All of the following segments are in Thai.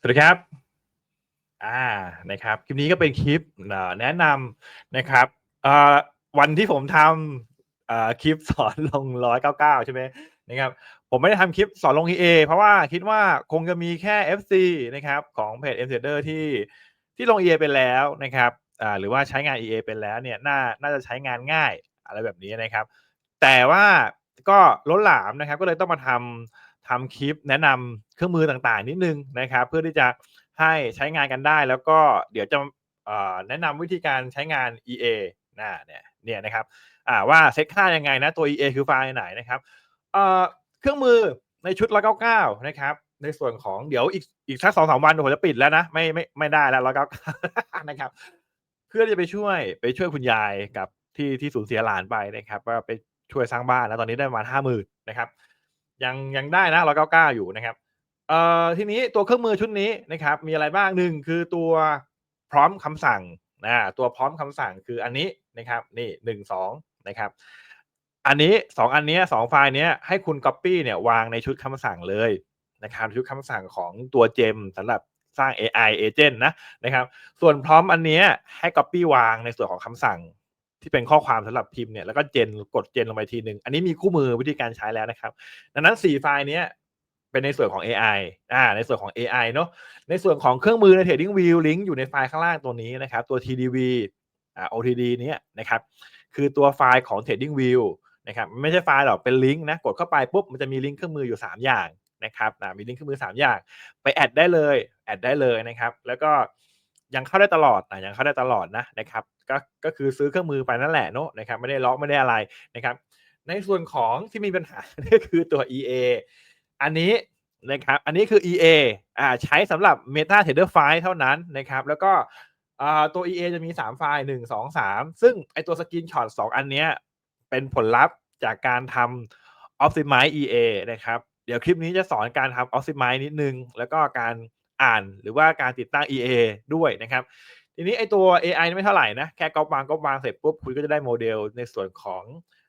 สวัสดีครับ อ่า นะครับ คลิปนี้ก็เป็นคลิปเอ่อแนะนำนะครับอ่อวันที่ผมทำอ่อคลิปสอนลง199ใช่ไหมนะครับ ผมไม่ได้ทำคลิปสอนลง EA เพราะว่าคิดว่าคงจะมีแค่ FC นะครับของเพจ m t r a d e r ที่ที่ลง EA ไปแล้วนะครับอ่าหรือว่าใช้งาน EA เป็นแล้วเนี่ยน่าน่าจะใช้งานง่ายอะไรแบบนี้นะครับ แต่ว่าก็ล้นหลามนะครับ ก็เลยต้องมาทำ ทำคลิปแนะนำเครื่องมือต่างๆ นิดนึงนะครับ เพื่อที่จะให้ใช้งานกันได้ แล้วก็เดี๋ยวจะแนะนำวิธีการใช้งาน EA นะเนี่ยเนี่ยนะครับว่าเซตค่ายังไงนะตัว EA คือไฟล์ไหนนะครับเครื่องมือในชุด199นะครับ ในส่วนของเดี๋ยวอีกอีกสักสองสามวันผมจะปิดแล้วนะ ไม่ไม่ไม่ได้แล้ว199นะครับ เพื่อที่จะไปช่วยไปช่วยคุณยายกับที่ที่สูญเสียหลานไปนะครับว่าไปช่วยสร้างบ้านแล้วตอนนี้ได้ประมาณห้าหมื่นนะครับ ยังยังได้นะร้อยเก้าเก้าอยู่นะครับเอ่อทีนี้ตัวเครื่องมือชุดนี้นะครับ มีอะไรบ้างหนึ่งคือตัวพร้อมคำสั่งนะตัวพร้อมคำสั่งคืออันนี้นะครับ นี่หนึ่งสองนะครับ อันนี้สองอันนี้สองไฟล์นี้ให้คุณ Copy เนี่ยวางในชุดคำสั่งเลยนะครับ ชุดคำสั่งของตัวเจมสำหรับสร้าง AI agent นะนะครับ ส่วนพร้อมอันนี้ให้ Copy วางในส่วนของคำสั่ง ที่เป็นข้อความสำหรับพิมพ์เนี่ยแล้วก็เจนกดเจนลงไปทีหนึ่งอันนี้มีคู่มือวิธีการใช้แล้วนะครับ ดังนั้นสี่ไฟล์นี้เป็นในส่วนของ AI อ่า ในส่วนของ AI เนาะในส่วนของเครื่องมือใน Trading View ลิงก์อยู่ในไฟล์ข้างล่างตัวนี้นะครับ ตัว TDV อ่า OTD เนี้ยนะครับ คือตัวไฟล์ของ Trading View นะครับไม่ใช่ไฟล์หรอกเป็นลิงก์นะกดเข้าไปปุ๊บมันจะมีลิงก์เครื่องมืออยู่ 3 อย่างนะครับอ่ามีลิงก์เครื่องมือ 3 อย่าง ไปแอดได้เลยแอดได้เลยนะครับ แล้วก็ ยังเข้าได้ตลอดนะยังเข้าได้ตลอดนะนะครับก็ก็คือซื้อเครื่องมือไปนั่นแหละเนาะนะครับไม่ได้ล็อกไม่ได้อะไรนะครับ ในส่วนของที่มีปัญหาก็คือตัว EA อันนี้นะครับอันนี้คือ EA อ่าใช้สำหรับ Meta Trader File เท่านั้นนะครับ แล้วก็ตัว EA จะมี 3 ไฟล์ 1 2 3 ซึ่งไอตัวสกินช็อต2อันเนี้ยเป็นผลลัพธ์จากการทำ Optimize EA นะครับ เดี๋ยวคลิปนี้จะสอนการทำ Optimize นิดนึง แล้วก็การ อ่านหรือว่าการติดตั้ง EA ด้วยนะครับ ทีนี้ไอตัว AI ไม่เท่าไหร่นะ แค่ก๊อปวางก๊อปวางเสร็จปุ๊บคุณก็จะได้โมเดลในส่วนของ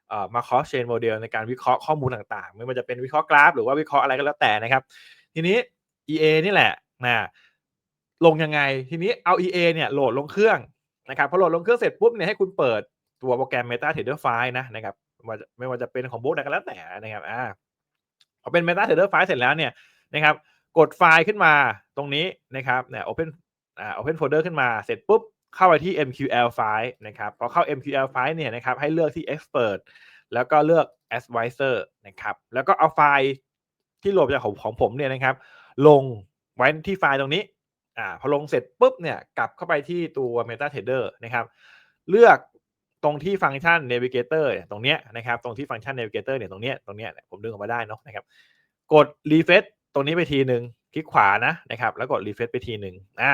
เอ่อมาคอสเชนโมเดลในการวิเคราะห์ข้อมูลต่างๆ ไม่ว่าจะเป็นวิเคราะห์กราฟ หรือว่าวิเคราะห์อะไรก็แล้วแต่นะครับ ทีนี้ EA นี่แหละนะลงยังไง ทีนี้เอา EA เนี่ยโหลดลงเครื่องนะครับพอโหลดลงเครื่องเสร็จปุ๊บเนี่ยให้คุณเปิดตัวโปรแกรม Meta Trader File นะนะครับไม่ว่าจะไม่ว่าจะเป็นของบุ๊กไหนก็แล้วแต่นะครับอ่าพอเป็น Meta Trader File เสร็จแล้วเนี่ยนะครับกดไฟล์ขึ้นมา ตรงนี้นะครับเนี่ย Open อ่า Open Folder ขึ้นมาเสร็จปุ๊บเข้าไปที่ MQL file นะครับพอเข้า MQL file เนี่ยนะครับให้เลือกที่ Expert แล้วก็เลือก Advisor นะครับ แล้วก็เอาไฟล์ที่โหลดจากของของผมเนี่ยนะครับ ลงไว้ที่ไฟล์ตรงนี้อ่าพอลงเสร็จปุ๊บเนี่ยกลับเข้าไปที่ตัว MetaTrader นะครับ เลือกตรงที่ฟังก์ชัน Navigator เนี่ยตรงเนี้ยนะครับ ตรงที่ฟังก์ชัน Navigator เนี่ยตรงเนี้ยตรงเนี้ยผมดึงออกมาได้เนาะนะครับ กด refresh ตรงนี้ไปทีหนึ่ง คลิกขวานะนะครับ แล้วกด refresh ไปทีหนึ่งอ่า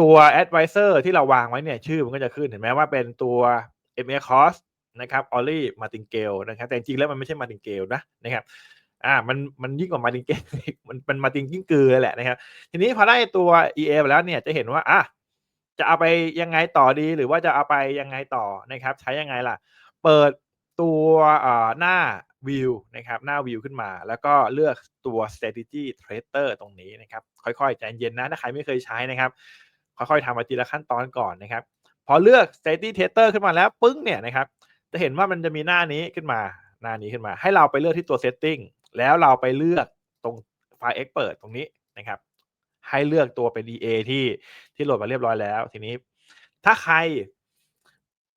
ตัว advisor ที่เราวางไว้เนี่ย ชื่อมันก็จะขึ้นเห็นไหมว่าเป็นตัว MA cost นะครับ Ollie Martingale นะครับ แต่จริงแล้วมันไม่ใช่ Martingale นะนะครับอ่ามันมันยิ่งกว่า Martingale มันเป็น Martin กิ้งกือเลยแหละนะครับ ทีนี้พอได้ตัว EA ไปแล้วเนี่ยจะเห็นว่าอะจะเอาไปยังไงต่อดีหรือว่าจะเอาไปยังไงต่อนะครับ ใช้ยังไงล่ะ เปิดตัวอ่าหน้า view นะครับหน้า view ขึ้นมา แล้วก็เลือกตัว strategy trader ตรงนี้นะครับค่อยๆใจเย็นนะถ้าใครไม่เคยใช้นะครับ ค่อยๆทำมาทีละขั้นตอนก่อนนะครับ พอเลือก strategy trader ขึ้นมาแล้วปึ้งเนี่ยนะครับจะเห็นว่ามันจะมีหน้านี้ขึ้นมาหน้านี้ขึ้นมา ให้เราไปเลือกที่ตัว setting แล้วเราไปเลือกตรงไฟล์ expert ตรงนี้นะครับ ให้เลือกตัวเป็น EA ที่ที่โหลดมาเรียบร้อยแล้ว ทีนี้ถ้าใคร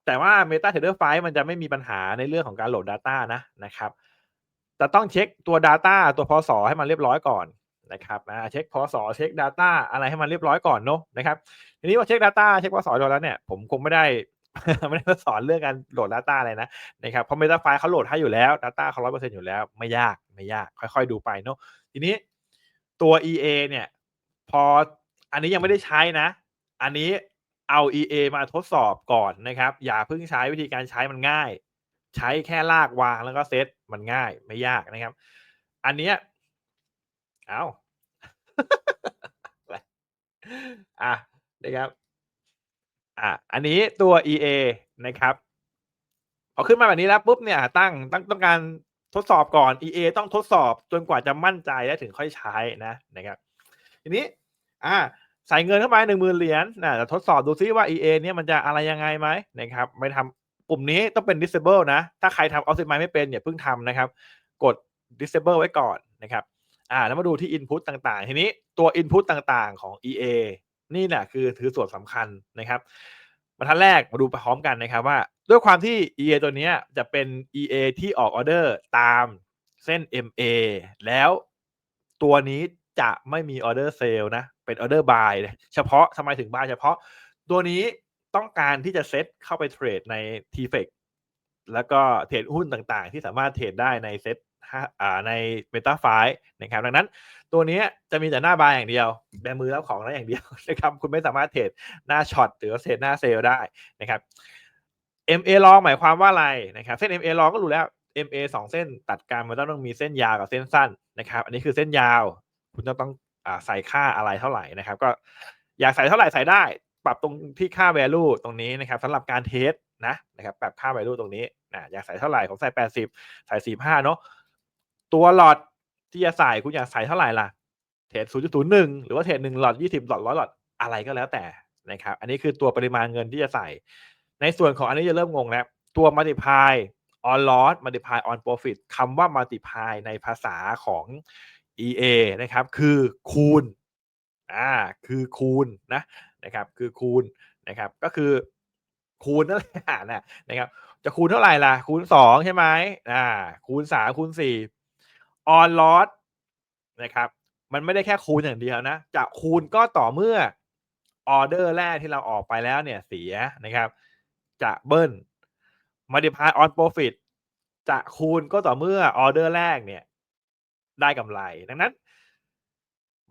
แต่ว่า Meta Trader File มันจะไม่มีปัญหาในเรื่องของการโหลด Data นะนะครับจะต้องเช็คตัว Data ตัวพศให้มันเรียบร้อยก่อนนะครับอ่าเช็คพศเช็ค Data อะไรให้มันเรียบร้อยก่อนเนาะนะครับทีนี้พอเช็ค Data เช็คพศเรียบร้อยแล้วเนี่ยผมคงไม่ได้ไม่ได้สอนเรื่องการโหลด Data อะไรนะนะครับเพราะ Meta File เขาโหลดให้อยู่แล้ว Data เขาร้อยเปอร์เซ็นอยู่แล้ว ไม่ยากไม่ยาก ค่อยๆ ดูไปเนาะทีนี้ตัว EA เนี่ย พออันนี้ยังไม่ได้ใช้นะ อันนี้ เอา EA มาทดสอบก่อนนะครับ อย่าเพิ่งใช้วิธีการใช้มันง่าย ใช้แค่ลากวางแล้วก็เซตมันง่ายไม่ยากนะครับ อันเนี้ยเอาอะนะครับ อะอันนี้ตัว EA นะครับพอขึ้นมาแบบนี้แล้วปุ๊บเนี่ยตั้งตั้งต้องการทดสอบก่อน EA ต้องทดสอบจนกว่าจะมั่นใจแล้วถึงค่อยใช้นะนะครับ ทีนี้ อ่า ใส่เงินเข้าไปหนึ่งหมื่นเหรียญนะจะทดสอบดูซิว่า EA เนี่ยมันจะอะไรยังไงไหมนะครับไม่ทำปุ่มนี้ต้องเป็น disable นะ ถ้าใครทำ optimize ไม่เป็นอย่าเพิ่งทำนะครับ กด disable ไว้ก่อนนะครับอ่าแล้วมาดูที่ input ต่างๆ ทีนี้ตัว input ต่างๆของ EA นี่แหละคือถือส่วนสำคัญนะครับบรรทัดแรกมาดูไปพร้อมกันนะครับว่า ด้วยความที่ EA ตัวเนี้ยจะเป็น EA ที่ออกออเดอร์ตามเส้น MA แล้วตัวนี้จะไม่มีออเดอร์เซลนะ เป็นออเดอร์บายเฉพาะทำไมถึงบายเฉพาะ ตัวนี้ต้องการที่จะเซตเข้าไปเทรดใน t f e c แล้วก็เทรดหุ้นต่างๆ ที่สามารถเทรดได้ในเซตใน Meta f i นะครับ ดังนั้นตัวนี้จะมีแต่หน้าบายอย่างเดียวแบมือรับของได้อย่างเดียวนะครับ คุณไม่สามารถเทรดหน้าช็อตหรือเทรดหน้าเซลได้นะครับ MA ลองหมายความว่าอะไรนะครับ เส้น MA ลองก็รู้แล้ว MA สองเส้นตัดกันมันต้องมีเส้นยาวกับเส้นสั้นนะครับ อันนี้คือเส้นยาว คุณจะต้อง ใส่ค่าอะไรเท่าไหร่นะครับ ก็อยากใส่เท่าไหร่ใส่ได้ ปรับตรงที่ค่า value ตรงนี้นะครับสำหรับการเทสนะนะครับปรับค่า value ตรงนี้นะอยากใส่เท่าไหร่ผมใส่ 80 ใส่45เนาะตัวหลอดที่จะใส่คุณอยากใส่เท่าไหร่ล่ะเทรด0.01 หรือว่าเทรด1หลอด 20 หลอด 100 หลอดอะไรก็แล้วแต่นะครับ อันนี้คือตัวปริมาณเงินที่จะใส่ ในส่วนของอันนี้จะเริ่มงงแล้ว ตัว multiply on loss multiply on profit คำว่า multiply ในภาษาของ EA นะครับ คือคูณอ่าคือคูณนะนะครับ คือคูณนะครับ ก็คือคูณนั่นแหละนะนะครับ จะคูณเท่าไหร่ล่ะ คูณสองใช่ไหมอ่า คูณสามคูณสี่ on loss นะครับ มันไม่ได้แค่คูณอย่างเดียวนะ จะคูณก็ต่อเมื่อออเดอร์แรกที่เราออกไปแล้วเนี่ยเสียนะครับ จะเบิ้ล multiply on profit จะคูณก็ต่อเมื่อออเดอร์แรกเนี่ย ได้กำไร ดังนั้น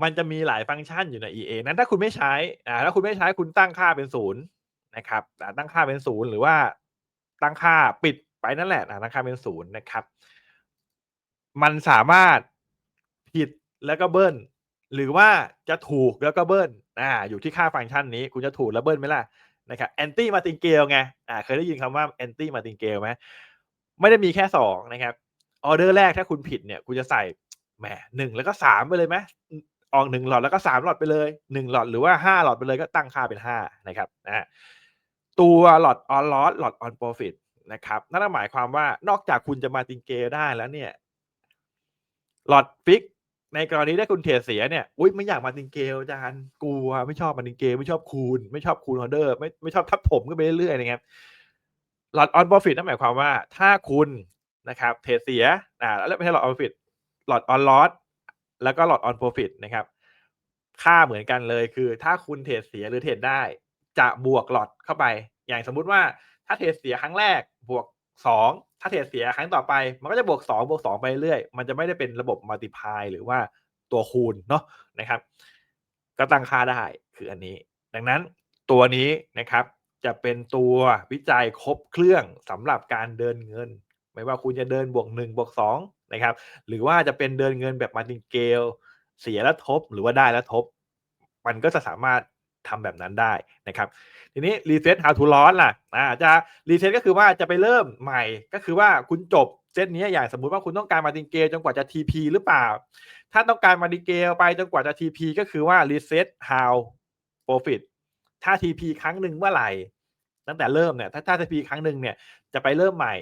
มันจะมีหลายฟังก์ชันอยู่ใน EA นั้นถ้าคุณไม่ใช้อ่าถ้าคุณไม่ใช้คุณตั้งค่าเป็นศูนย์นะครับตั้งค่าเป็นศูนย์หรือว่าตั้งค่าปิดไปนั่นแหละตั้งค่าเป็นศูนย์นะครับ มันสามารถผิดแล้วก็เบิ้ลหรือว่าจะถูกแล้วก็เบิ้ลอ่าอยู่ที่ค่าฟังก์ชันนี้ คุณจะถูกแล้วเบิ้ลไหมล่ะนะครับแอนตี้มาติงเกลไงอ่าเคยได้ยินคำว่าแอนตี้มาติงเกลไหมไม่ได้มีแค่สองนะครับออเดอร์แรกถ้าคุณผิดเนี่ย คุณจะใส่ แหมหนึ่งแล้วก็สามไปเลยไหมออกหนึ่งหลอดแล้วก็สามหลอดไปเลยหนึ่งหลอดหรือว่าห้าหลอดไปเลยก็ตั้งค่าเป็นห้านะครับนะตัวหลอดออนลอสหลอดออนโปรฟิตนะครับนั่นหมายความว่านอกจากคุณจะมาติงเกลได้แล้วเนี่ยหลอดฟิกในกรณีที่คุณเทรดเสียเนี่ยอุ้ยไม่อยากมาติงเกลจานกลัวไม่ชอบมาติงเกลไม่ชอบคูณ ไม่ชอบคูณออเดอร์ไม่ไม่ชอบทับถมก็ไปเรื่อยๆนะครับหลอดออนโปรฟิตนั่นหมายความว่า ถ้าคุณนะครับเทรดเสียอ่าแล้วไม่ใช่หลอดออนโปรฟิต หลอดออนลอสแล้วก็หลอดออนโปรฟิตนะครับ ค่าเหมือนกันเลยคือ ถ้าคุณเทรดเสียหรือเทรดได้ จะบวกหลอดเข้าไป อย่างสมมุติว่าถ้าเทรดเสียครั้งแรกบวกสองถ้าเทรดเสียครั้งต่อไป มันก็จะบวกสองบวกสองไปเรื่อยมันจะไม่ได้เป็นระบบมัลติพายหรือว่าตัวคูณเนาะนะครับ ก็ตั้งค่าได้คืออันนี้ ดังนั้นตัวนี้นะครับจะเป็นตัววิจัยครบเครื่องสำหรับการเดินเงิน ไม่ว่าคุณจะเดินบวกหนึ่งบวกสองนะครับหรือว่าจะเป็นเดินเงินแบบมาติงเกลเสียแล้วทบหรือว่าได้แล้วทบ มันก็จะสามารถทำแบบนั้นได้นะครับ ทีนี้รีเซ็ต how to loss ล่ะอ่าจะรีเซ็ตก็คือว่าจะไปเริ่มใหม่ก็คือว่าคุณจบเซตนี้อย่างสมมุติว่าคุณต้องการมาติงเกลจนกว่าจะ TP หรือเปล่า ถ้าต้องการมาติงเกลไปจนกว่าจะ TP ก็คือว่า reset how profit ถ้า TP ครั้งหนึ่งเมื่อไหร่ ตั้งแต่เริ่มเนี่ยถ้าถ้า TP ครั้งหนึ่งเนี่ยจะไปเริ่มใหม่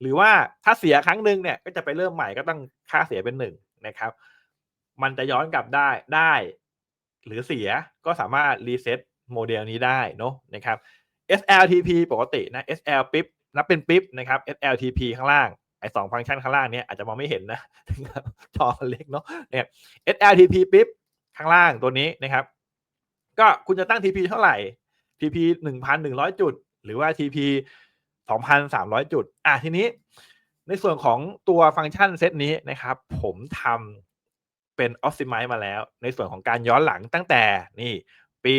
หรือว่าถ้าเสียครั้งหนึ่งเนี่ยก็จะไปเริ่มใหม่ก็ต้องค่าเสียเป็นหนึ่งนะครับ มันจะย้อนกลับได้ได้ หรือเสียก็สามารถรีเซ็ตโมเดลนี้ได้เนาะนะครับ SLTP ปกตินะ SL ปิ๊บนับเป็นปิ๊บนะครับ SLTP ข้างล่างไอ้สองฟังก์ชันข้างล่างเนี้ยอาจจะมองไม่เห็นนะจอเล็กเนาะเนี่ย SLTP ปิ๊บข้างล่างตัวนี้นะครับ ก็คุณจะตั้ง TP เท่าไหร่ TP หนึ่งพันหนึ่งร้อยจุด หรือว่า TP สองพันสามร้อยจุด อะทีนี้ในส่วนของตัวฟังก์ชันเซตนี้นะครับ ผมทำเป็น Optimize มาแล้ว ในส่วนของการย้อนหลังตั้งแต่นี่ปี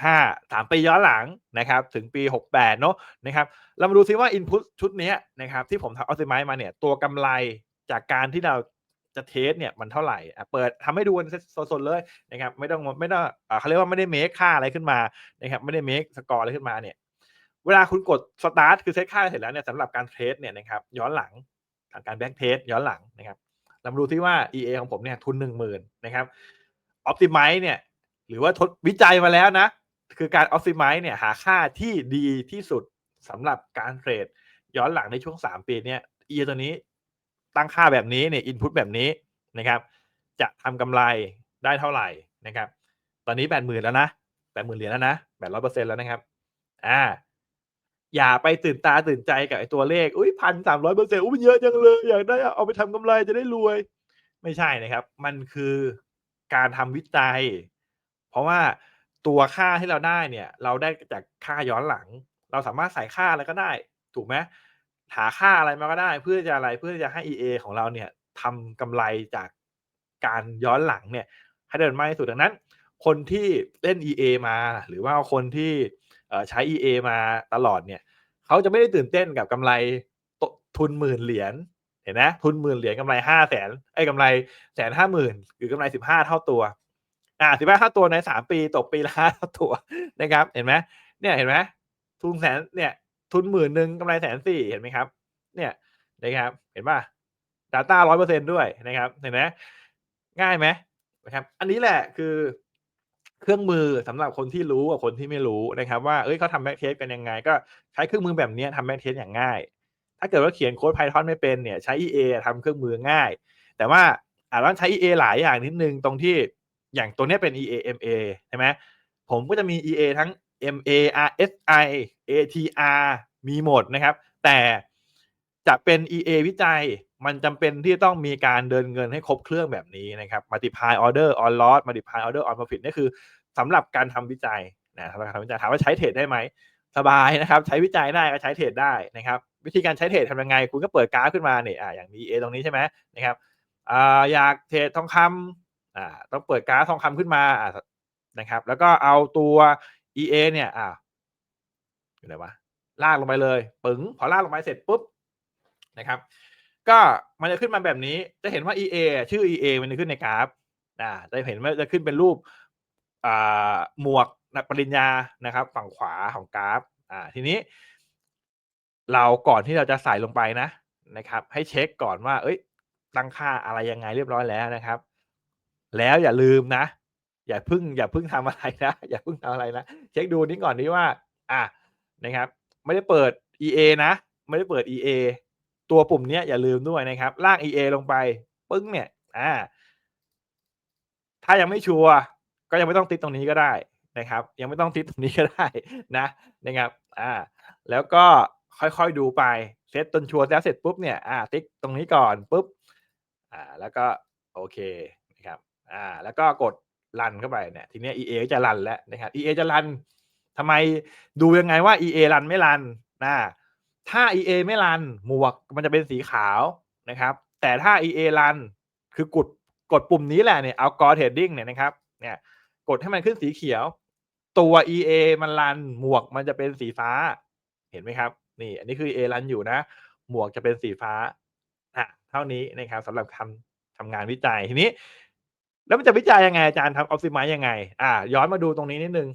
65 3 ปีย้อนหลังนะครับ ถึงปี 68 เนาะนะครับ เรามาดูซิว่า Input ชุดนี้นะครับ ที่ผมทำ Optimize มาเนี่ย ตัวกำไรจากการที่เราจะเทสเนี่ยมันเท่าไหร่อะเปิดทำให้ดูนสดๆเลยนะครับ ไม่ต้องไม่ต้องเขาเรียกว่าไม่ได้เมคค่าอะไรขึ้นมานะครับ ไม่ได้เมคสกอร์อะไรขึ้นมาเนี่ย เวลาคุณกด start คือเซตค่าเสร็จแล้วเนี่ยสำหรับการเทรดเนี่ยนะครับย้อนหลังการแบ็กเทสย้อนหลังนะครับเรามาดูที่ว่า EA ของผมเนี่ยทุนหนึ่งหมื่นนะครับ Optimize เนี่ยหรือว่าทดวิจัยมาแล้วนะ คือการ optimize เนี่ยหาค่าที่ดีที่สุดสำหรับการเทรดย้อนหลังในช่วง 3 ปีเนี่ย EA ตัวนี้ตั้งค่าแบบนี้เนี่ย input แบบนี้นะครับ จะทำกำไรได้เท่าไหร่นะครับ ตอนนี้แปดหมื่นแล้วนะแปดหมื่นเหรียญแล้วนะแปดร้อยเปอร์เซ็นแล้วนะครับอ่า อย่าไปตื่นตาตื่นใจกับไอ้ตัวเลข อุ้ยพันสามร้อยเปอร์เซ็นต์อุ้ยมันเยอะจังเลย อยากได้เอาไปทำกำไรจะได้รวย ไม่ใช่นะครับ มันคือการทำวิจัย เพราะว่าตัวค่าที่เราได้เนี่ย เราได้จากค่าย้อนหลัง เราสามารถใส่ค่าอะไรก็ได้ ถูกไหมหาค่าอะไรมาก็ได้ เพื่อจะอะไรเพื่อจะให้ EA ของเราเนี่ยทำกำไรจากการย้อนหลังเนี่ย ให้เดินมากที่สุดดังนั้น คนที่เล่น EA มา หรือว่าคนที่ใช้ EA มาตลอดเนี่ย เขาจะไม่ได้ตื่นเต้นกับกำไรทุนหมื่นเหรียญเห็นไหมทุนหมื่นเหรียญกำไรห้าแสนไอ้กำไรแสนห้าหมื่นหรือกำไรสิบห้าเท่าตัว อ่าสิบห้าเท่าตัวในสามปีตกปีละห้าเท่าตัวนะครับ เห็นไหมเนี่ยเห็นไหมทุนแสนเนี่ย ทุนหมื่นหนึ่งกำไรแสนสี่เห็นไหมครับ เนี่ยนะครับ เห็นป่ะ Data ร้อยเปอร์เซ็นด้วยนะครับ เห็นไหมง่ายไหมนะครับ อันนี้แหละคือ เครื่องมือสำหรับคนที่รู้กับคนที่ไม่รู้นะครับ ว่าเอ้ยเขาทำแบ็กเทสกันยังไง ก็ใช้เครื่องมือแบบนี้ทำแบ็กเทสอย่างง่าย ถ้าเกิดว่าเขียนโค้ด Python ไม่เป็นเนี่ยใช้ EA ทำเครื่องมือง่าย แต่ว่าอาจต้องใช้ EA หลายอย่างนิดนึงตรงที่อย่างตัวนี้เป็น EA MA ใช่ไหมผมก็จะมี EA ทั้ง MA RSI ATR มีหมดนะครับ แต่จะเป็น EA วิจัย มันจำเป็นที่ต้องมีการเดินเงินให้ครบเครื่องแบบนี้นะครับ multiply order on loss multiply order on profit นี่คือสำหรับการทำวิจัยนะสำหรับการทำวิจัยถามว่าใช้เทรดได้ไหมสบายนะครับ ใช้วิจัยได้ก็ใช้เทรดได้นะครับ วิธีการใช้เทรดทำยังไง คุณก็เปิดกราฟขึ้นมาเนี่ยอ่าอย่าง EA ตรงนี้ใช่ไหมนะครับอ่าอยากเทรดทองคำอ่าต้องเปิดกราฟทองคำขึ้นมาอ่านะครับ แล้วก็เอาตัว EA เนี่ยอ่าอยู่ไหนวะลากลงไปเลย ปึ๋งพอลากลงไปเสร็จปุ๊บนะครับ ก็มันจะขึ้นมาแบบนี้ จะเห็นว่า EA ชื่อ EA มันจะขึ้นในกราฟอ่าจะเห็นว่าจะขึ้นเป็นรูปอ่าหมวกนักปริญญานะครับ ฝั่งขวาของกราฟ อ่า ทีนี้ เราก่อนที่เราจะใส่ลงไปนะนะครับ ให้เช็คก่อนว่า เอ้ย ตั้งค่าอะไรยังไงเรียบร้อยแล้วนะครับ แล้วอย่าลืมนะ อย่าพึ่ง อย่าพึ่งทำอะไรนะ อย่าพึ่งทำอะไรนะ เช็คดูนี้ก่อนนี้ว่า อะนะครับ ไม่ได้เปิด EA นะ ไม่ได้เปิด EA ตัวปุ่มเนี้ยอย่าลืมด้วยนะครับ ลาก EA ลงไป ปึ้งเนี่ย อ่า ถ้ายังไม่ชัวร์ก็ยังไม่ต้องติดตรงนี้ก็ได้นะครับ ยังไม่ต้องติดตรงนี้ก็ได้นะนะครับ อ่า แล้วก็ค่อยๆดูไปเซตจนชัวร์แล้วเสร็จปุ๊บเนี่ยอ่าติ๊กตรงนี้ก่อนปุ๊บอ่าแล้วก็โอเคนะครับอ่าแล้วก็กดรันเข้าไปเนี่ยทีนี้ EA จะรันแล้วนะครับ EA จะรันทำไมดูยังไงว่า EA รันไม่รันนะ ถ้า EA ไม่รันหมวกมันจะเป็นสีขาวนะครับ แต่ถ้า EA รันคือกดกดปุ่มนี้แหละเนี่ยเอากอเทรดดิ้งเนี่ยนะครับเนี่ยกดให้มันขึ้นสีเขียว ตัว EA มันรันหมวกมันจะเป็นสีฟ้า เห็นไหมครับ นี่ อันนี้คือ EA รันอยู่นะ หมวกจะเป็นสีฟ้าอะเท่านี้นะครับสำหรับทำทำงานวิจัยทีนี้ แล้วมันจะวิจัยยังไงอาจารย์ทำ optimize ยังไง อ่า ย้อนมาดูตรงนี้นิดนึง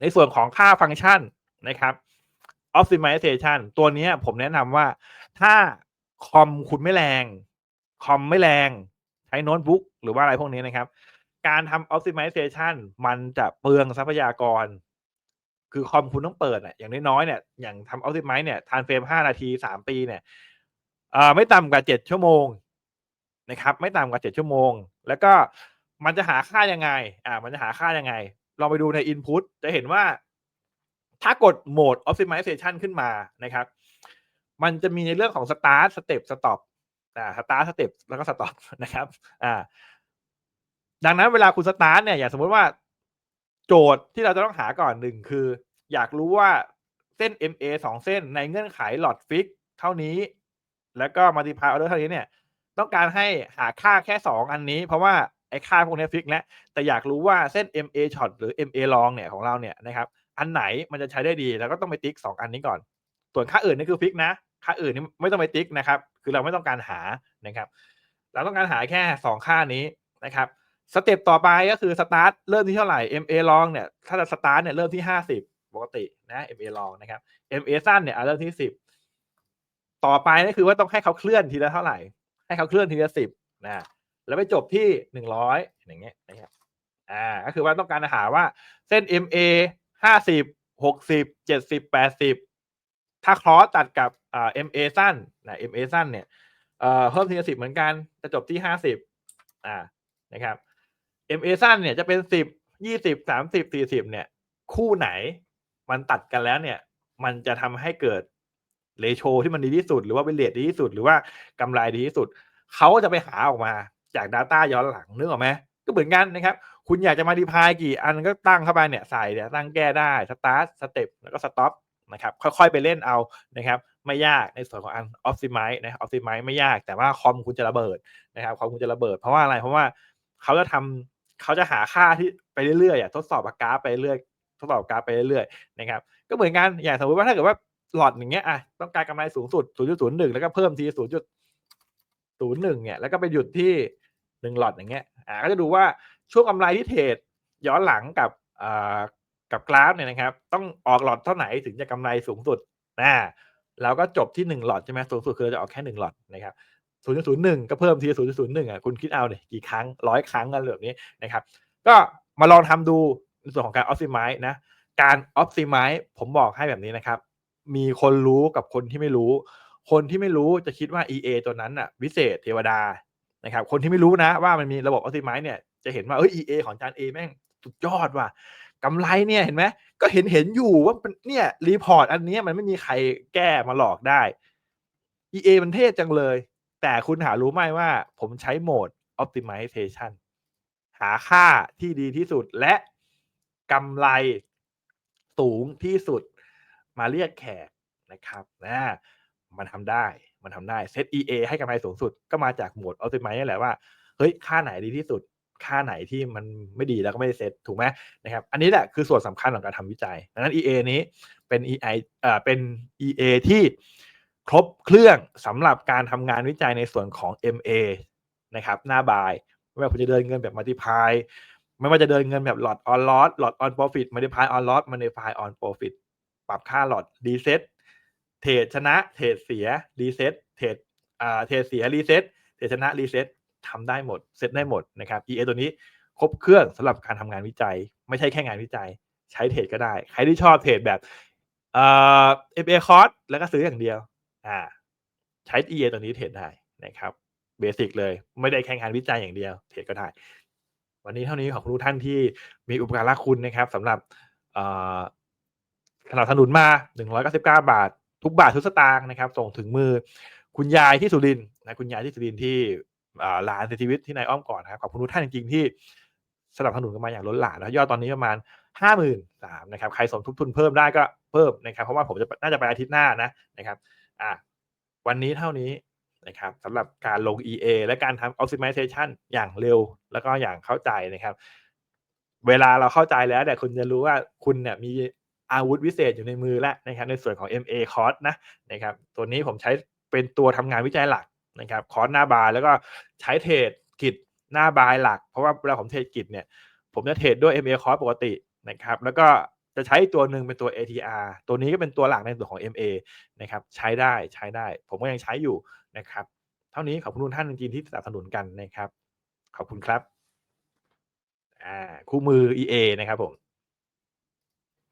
ในส่วนของค่าฟังก์ชันนะครับ optimization ตัวนี้ผมแนะนำว่าถ้าคอมคุณไม่แรง คอมไม่แรงใช้โน้ตบุ๊กหรือว่าอะไรพวกนี้นะครับ การทำ optimization มันจะเปลืองทรัพยากร คือคอมคุณต้องเปิดอะอย่างน้อยๆเนี่ยอย่างทำ optimize เนี่ยทานเฟรมห้านาทีสามปีเนี่ยไม่ต่ำกว่าเจ็ดชั่วโมงนะครับ ไม่ต่ำกว่าเจ็ดชั่วโมง แล้วก็มันจะหาค่ายังไง อ่า มันจะหาค่ายังไง ลองไปดูใน input จะเห็นว่า ถ้ากดโหมด optimization ขึ้นมานะครับ มันจะมีในเรื่องของ start step stop อ่า start step แล้วก็ stop นะครับ อ่า ดังนั้นเวลาคุณ start เนี่ย อย่างสมมติว่าโจทย์ที่เราจะต้องหาก่อนหนึ่งคือ อยากรู้ว่าเส้น MA สองเส้นในเงื่อนไขหลอดฟิกเท่านี้ แล้วก็ multiply order เท่านี้เนี่ย ต้องการให้หาค่าแค่สองอันนี้ เพราะว่าไอ้ค่าพวกนี้ฟิกแล้วแต่อยากรู้ว่าเส้น MA short หรือ MA long เนี่ยของเราเนี่ยนะครับ อันไหนมันจะใช้ได้ดีแล้วก็ต้องไปติ๊กสองอันนี้ก่อน ส่วนค่าอื่นนี่คือฟิกนะค่าอื่นนี่ไม่ต้องไปติ๊กนะครับ คือเราไม่ต้องการหานะครับ เราต้องการหาแค่สองค่านี้นะครับสเต็ปต่อไปก็คือสตาร์ทเริ่มที่เท่าไหร่ MA long เนี่ยถ้าจะสตาร์ทเนี่ยเริ่มที่ห้าสิบปกตินะ MA long นะครับ MA สั้นเนี่ยเริ่มที่สิบต่อไปนี่คือว่าต้องให้เขาเคลื่อนทีละเท่าไหร่ ให้เขาเคลื่อนทีละสิบนะแล้วไปจบที่หนึ่งร้อยอย่างเงี้ยนะครับอ่าก็คือว่าต้องการหาว่าเส้น MA ห้าสิบหกสิบเจ็ดสิบแปดสิบถ้าคลอสตัดกับเอ่า MA สั้นนะ MA สั้นเนี่ยเพิ่มทีละสิบเหมือนกัน จะจบที่ห้าสิบอ่านะครับ MA สั้นเนี่ยจะเป็นสิบยี่สิบสามสิบสี่สิบเนี่ย คู่ไหนมันตัดกันแล้วเนี่ย มันจะทำให้เกิดเรโชที่มันดีที่สุด หรือว่าเป็นเลทดีที่สุด หรือว่ากำไรดีที่สุด เขาจะไปหาออกมาจาก Data ย้อนหลังนึกออกไหมก็เหมือนกันนะครับ คุณอยากจะมาดีพายกี่อันก็ตั้งเข้าไปเนี่ยใส่เนี่ยตั้งแก้ได้สตาร์ทสเต็ปแล้วก็สต็อปนะครับค่อยๆไปเล่นเอานะครับไม่ยากในส่วนของอันออ t ติ i z e นะออ t ติ i z e ไม่ยากแต่ว่าคอมคุณจะระเบิดนะครับคอมคุณจะระเบิด เพราะว่าอะไรเพราะว่าเขาจะทำเขาจะหาค่าที่ไปเรื่อยๆอะทดสอบกราฟไปเรื่อยทดสอบกราฟไปเรื่อยๆนะครับก็เหมือนกันอย่างสมมติว่าถ้าเกิดว่าหลอดอย่างเงี้ยอะต้องการกำไรสูงสุด 0.01 แล้วก็เพิ่มที 0.01 เนี่ยแล้วก็ไปหยุดที่หนึ่งหลอดอย่างเงี้ยอ่าก็จะดูว่า ช่วงกำไรที่เทรดย้อนหลังกับกับกราฟเนี่ยนะครับ ต้องออกหลอดเท่าไหร่ถึงจะกำไรสูงสุดนะแล้วก็จบที่หนึ่งหลอดใช่ไหมสูงสุดคือเราจะออกแค่หนึ่งหลอดนะครับ0.01ก็เพิ่มที0.01อะคุณคิดเอาเนี่ยกี่ครั้งร้อยครั้งกันแบบนี้นะครับ ก็มาลองทำดูในส่วนของการออ t ติ i z e นะการออ t ติ i z e ผมบอกให้แบบนี้นะครับ มีคนรู้กับคนที่ไม่รู้ คนที่ไม่รู้จะคิดว่า EA ตัวนั้นอะวิเศษเทวดานะครับ คนที่ไม่รู้นะว่ามันมีระบบออ t ติ i z e เนี่ย จะเห็นว่าเอ้ย EA ของจาน A แม่งสุดยอดว่ะกำไรเนี่ยเห็นไหมก็เห็นเห็นอยู่ว่าเนี่ยรีพอร์ตอันนี้มันไม่มีใครแก้มาหลอกได้ EA มันเท่จังเลย แต่คุณหารู้ไหมว่า ผมใช้โหมด optimization หาค่าที่ดีที่สุดและกำไรสูงที่สุดมาเรียกแขกนะครับนะมันทำได้มันทำได้เซต EA ให้กำไรสูงสุดก็มาจากโหมด optimize นี่แหละว่าเฮ้ยค่าไหนดีที่สุด ค่าไหนที่มันไม่ดีแล้วก็ไม่ได้เซตถูกไหมนะครับ อันนี้แหละคือส่วนสำคัญของการทำวิจัยดังนั้น EA นี้เป็น EI เอ่อเป็น EA ที่ครบเครื่องสำหรับการทำงานวิจัยในส่วนของ MA นะครับ หน้าบาย ไม่ว่าคุณจะเดินเงินแบบมัลติพายไม่ว่าจะเดินเงินแบบหลอดออนลอสหลอดออนโปรฟิตมัลติพายออนลอสมัลติพายออนโปรฟิตปรับค่าหลอดรีเซ็ตเทรดชนะเทรดเสียรีเซ็ตเทรดอ่าเทรดเสียรีเซ็ตเทรดชนะรีเซ็ต ทำได้หมดเซ็ตได้หมดนะครับ EA ตัวนี้ครบเครื่องสำหรับการทำงานวิจัย ไม่ใช่แค่งานวิจัย ใช้เทรดก็ได้ ใครที่ชอบเทรดแบบเอ่อ FA คอร์สแล้วก็ซื้ออย่างเดียวอ่าใช้ EA ตัวนี้เทรดได้นะครับเบสิกเลยไม่ได้แข่งขันวิจัยอย่างเดียวเทรดก็ได้ วันนี้เท่านี้ขอบคุณทุกท่านที่มีอุปการะคุณนะครับสำหรับสนับสนุนมา 199 บาท ทุกบาททุกสตางค์นะครับ ส่งถึงมือคุณยายที่สุรินนะคุณยายที่สุรินที่ ร์ที่ร้านเซทีวิตที่นายอ้อมก่อนนะครับขอบคุณทุกท่านจริงๆที่สนับสนุนกันมาอย่างล้นหลามนะยอดตอนนี้ประมาณห้าหมื่นสามนะครับใครสมทบทุนเพิ่มได้ก็เพิ่มนะครับ เพราะว่าผมจะน่าจะไปอาทิตย์หน้านะนะครับอ่าวันนี้เท่านี้นะครับสำหรับการลง EA และการทำ optimization อย่างเร็วแล้วก็อย่างเข้าใจนะครับ เวลาเราเข้าใจแล้วเนี่ยคุณจะรู้ว่าคุณเนี่ยมีอาวุธวิเศษอยู่ในมือแล้วนะครับในส่วนของ MA คอร์สนะนะครับตัวนี้ผมใช้เป็นตัวทำงานวิจัยหลัก นะครับคอร์สหน้าบายแล้วก็ใช้เทรดกิจหน้าบายหลัก เพราะว่าเวลาผมเทรดกิจเนี่ย ผมจะเทรดด้วย MA คอร์สปกตินะครับ แล้วก็จะใช้ตัวหนึ่งเป็นตัว ATR ตัวนี้ก็เป็นตัวหลักในส่วนของ MA นะครับใช้ได้ใช้ได้ ผมก็ยังใช้อยู่นะครับ เท่านี้ขอบคุณทุกท่านจริงๆที่สนับสนุนกันนะครับ ขอบคุณครับอ่าคู่มือ EA นะครับผม